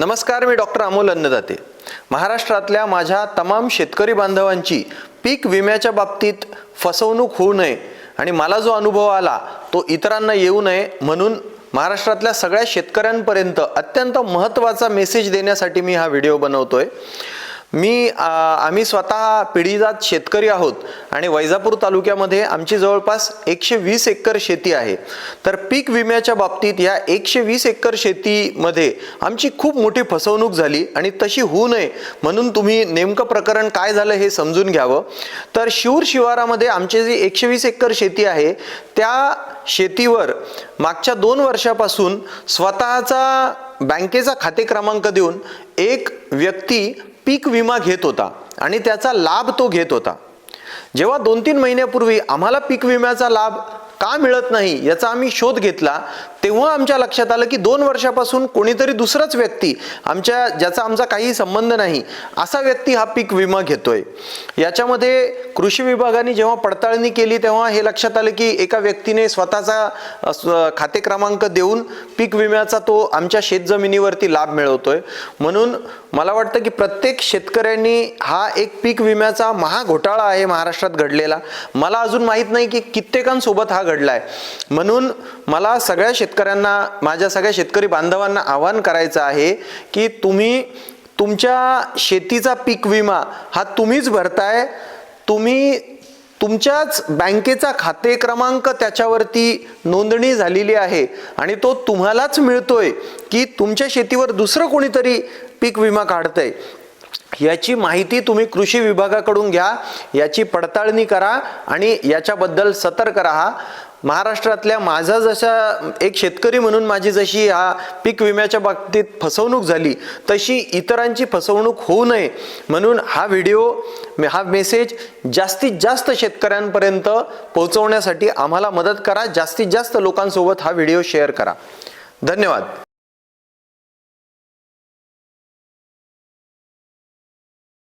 नमस्कार मी डॉक्टर अमोल अन्नदाते. महाराष्ट्रातल्या माझ्या तमाम शेतकरी बांधवांची पीक विम्याच्या बाबतीत फसवणूक होऊ नये आणि मला जो अनुभव आला तो इतरांना येऊ नये म्हणून महाराष्ट्रातल्या सगळ्या शेतकऱ्यांपर्यंत अत्यंत महत्त्वाचा मेसेज देण्यासाठी मी हा व्हिडिओ बनवतोय. मी आम्ही स्वतः पिढीजात शेतकरी आहोत आणि वैजापूर तालुक्यामध्ये आमची जवळपास एकशे वीस एकर शेती आहे. तर पीक विम्याच्या बाबतीत या एकशे वीस एकर शेतीमध्ये आमची खूप मोठी फसवणूक झाली आणि तशी होऊ नये म्हणून तुम्ही नेमकं प्रकरण काय झालं हे समजून घ्यावं. तर शिवूर शिवारामध्ये आमची जी एकशे वीस एकर शेती आहे त्या शेतीवर मागच्या दोन वर्षापासून स्वतःचा बँकेचा खाते क्रमांक देऊन एक व्यक्ती पीक विमा घेत होता आणि त्याचा लाभ तो घेत होता. जेव्हा दोन तीन महिन्यापूर्वी आम्हाला पीक विम्याचा लाभ का मिळत नाही याचा आम्ही शोध घेतला तेव्हा आमच्या लक्षात आलं की दोन वर्षापासून कोणीतरी दुसराच व्यक्ती आमच्या ज्याचा आमचा काही संबंध नाही असा व्यक्ती हा पीक विमा घेतोय. याच्यामध्ये कृषी विभागाने जेव्हा पडताळणी केली तेव्हा हे लक्षात आलं की एका व्यक्तीने स्वतःचा खाते क्रमांक देऊन पीक विम्याचा तो आमच्या शेतजमिनीवरती लाभ मिळवतोय. म्हणून मला वाटतं की प्रत्येक शेतकऱ्यांनी हा एक पीक विम्याचा महाघोटाळा आहे महाराष्ट्रात घडलेला. मला अजून माहीत नाही की कित्येकांसोबत हा घडलाय. म्हणून मला सगळ्या शेतकऱ्यांना माझ्या सगळ्या शेतकरी बांधवांना आवाहन करायचं आहे की तुम्ही तुमच्या शेतीचा पीक विमा हा तुम्हीच भरताय. तुम्ही तुमच्याच बँकेचा खाते क्रमांक त्याच्यावरती नोंदणी झालेली आहे आणि तो तुम्हालाच मिळतोय की तुमच्या शेतीवर दुसरं कोणीतरी पीक विमा काढतंय. याची माहिती तुम्ही कृषी विभागाकडून घ्या याची पडताळणी करा आणि याच्याबद्दल सतर्क राहा. महाराष्ट्रातल्या माझा जशा एक शेतकरी म्हणून माझी जशी हा पीक विम्याच्या बाबतीत फसवणूक झाली तशी इतरांची फसवणूक होऊ नये म्हणून हा व्हिडिओ हा मेसेज जास्तीत जास्त शेतकऱ्यांपर्यंत पोहोचवण्यासाठी आम्हाला मदत करा. जास्तीत जास्त लोकांसोबत हा व्हिडिओ शेअर करा. धन्यवाद.